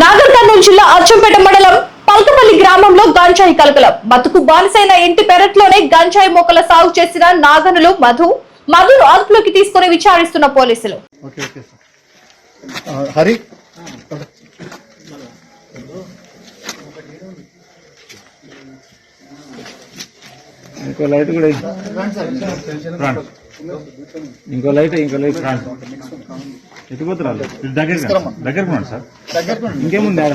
నాగర్ కర్నూలు జిల్లా అచ్చంపేట మండలం పల్కపల్లి గ్రామంలో గంజాయి కలకలం. బతుకు బానిసైన ఇంటి పెరట్లోనే గంజాయి మొక్కల సాగు చేసిన నాగనులు మధు. మధును అదుపులోకి తీసుకుని విచారిస్తున్న పోలీసులు. Okay okay sir. ఆ, హరి? ఇంకో లైట్ కూడా ఇంకో లైట్ ఇంకో లైట్ ఫ్రంట్ ఎత్తిపోతున్నారు దగ్గర దగ్గరకు రండి సార్ దగ్గరకు రండి. ఇంకేముంది ఆడ?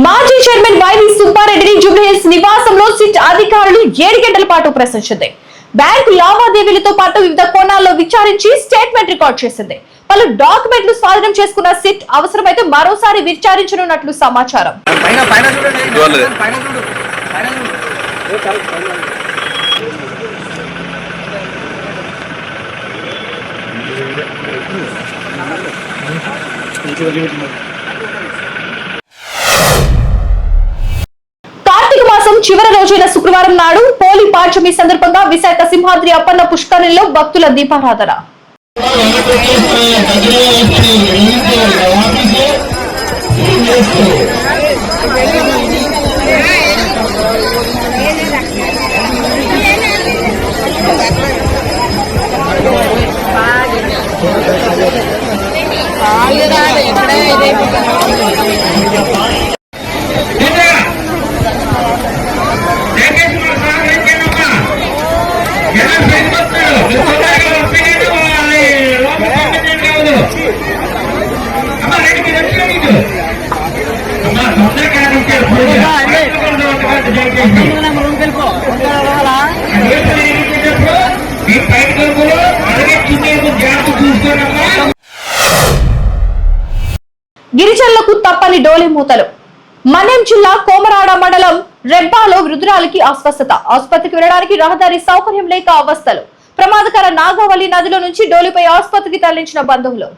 మాజీ చైర్మన్ వైవి సుబ్బారెడ్డిని జూబ్లీహిల్స్ నివాసంలో సిట్ అధికారులు ఏడు గంటల పాటు ప్రశ్నించింది బ్యాంకు లావాదేవీలతో పాటు వివిధ కోణాల్లో విచారించి స్టేట్మెంట్ రికార్డ్ చేసింది. పలు డాక్యుమెంట్లు స్వాధీనం చేసుకున్న సిట్ అవసరమైతే మరోసారి విచారించనున్నట్లు సమాచారం. కార్తీక మాసం చివరి రోజైన శుక్రవారం నాడు పోలింగ్ పాడ్యమి సందర్భంగా విశాఖ సింహాద్రి అప్పన్న పుష్కరిణిలో భక్తుల దీపారాధన. గిరిజనులకు తప్పని డోలి మూతలు. మన్యం జిల్లా కోమరాడ మండలం రెబ్బాలో వృద్ధురాలికి అస్వస్థత. ఆసుపత్రికి వెళ్ళడానికి రహదారి సౌకర్యం లేక అవస్థలు. ప్రమాదకర నాగావళి నదిలో నుంచి డోలిపై ఆసుపత్రికి తరలించిన బంధువులు.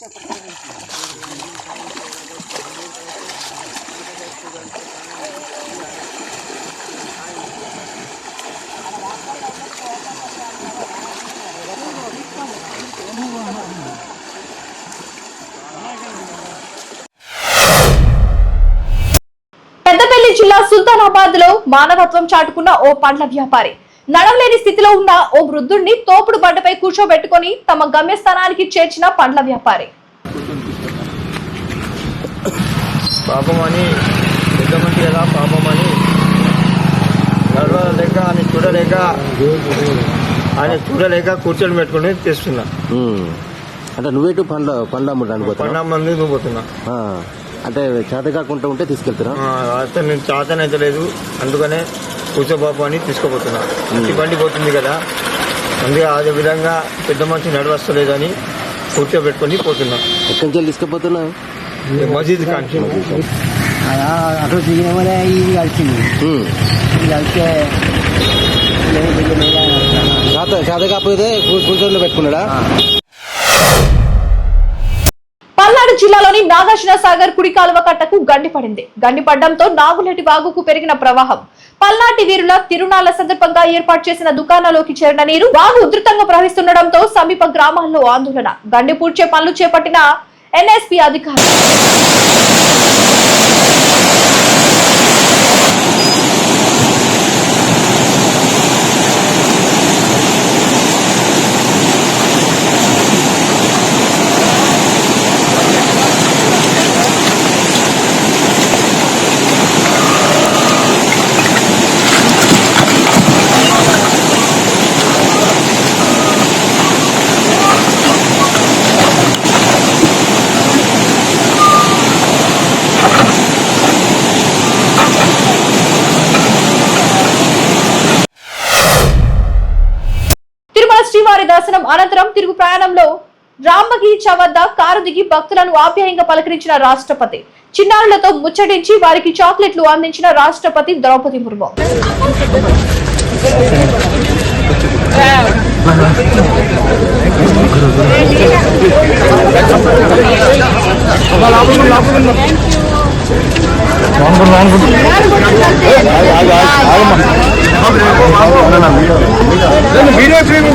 పెద్దపల్లి జిల్లా సుల్తానాబాద్లో మానవత్వం చాటుకున్న ఓ పండ్ల వ్యాపారి. నడవలేని స్థితిలో ఉన్న ఓ వృద్ధుడిని తోపుడు బండపై కూర్చోబెట్టుకొని తమ గమ్యస్థానానికి చేర్చిన పండ్ల వ్యాపారి. కదా పాపమని? నడవలేక ఆయన చూడలేక ఆయన చూడలేక కూర్చొని పెట్టుకుని తెస్తున్నా. అంటే నువ్వేటు పండ్ల పండ్ల అమ్మడానికి పోతావా? పన్నెండు మంది నువ్వు పోతున్నా. ఆ. అంటే చేత కాకుండా ఉంటే తీసుకెళ్తారా? ఆ, అయితే నేను చాతనైతే లేదు. అందుకనే కూర్చోబాబు అని తీసుకుపోతున్నా. ఈ బండి పోతుంది కదా. అందుకే అదే విధంగా పెద్ద మనిషి నడవస్తలేదని కూర్చోబెట్టుకొని పోతున్నా. ఎక్కడి నుంచి తీసుకుపోతున్నావు ఈ మసీద్ కాంచి. అటు దిగిన వల్ల ఇది కలిసింది. ఇది చేత కాకపోతే కూ- కూర్చొని పెట్టుకున్నాడా? జిల్లాలోని నాగార్జున సాగర్ కుడి కాలువ కట్టకు గండి పడింది. గండి పడడంతో నాగులెటి వాగుకు పెరిగిన ప్రవాహం. పల్నాటి వీరుల తిరునాళ్ళ సందర్భంగా ఏర్పాటు చేసిన దుకాణాల్లోకి చేరిన నీరు వాగు ఉధృతంగా ప్రవహిస్తుండటంతో సమీప గ్రామాల్లో ఆందోళన. గండి పూడ్చే పనులు చేపట్టిన ఎన్ఎస్పీ అధికారులు శ్రీవారి దర్శనం అనంతరం తిరుగు ప్రయాణంలో రామగీచ వద్ద కారు దిగి భక్తులను ఆప్యాయంగా పలకరించిన రాష్ట్రపతి. చిన్నారులతో ముచ్చటించి వారికి చాక్లెట్లు అందించిన రాష్ట్రపతి ద్రౌపది ముర్ము. వీడియో చూడండి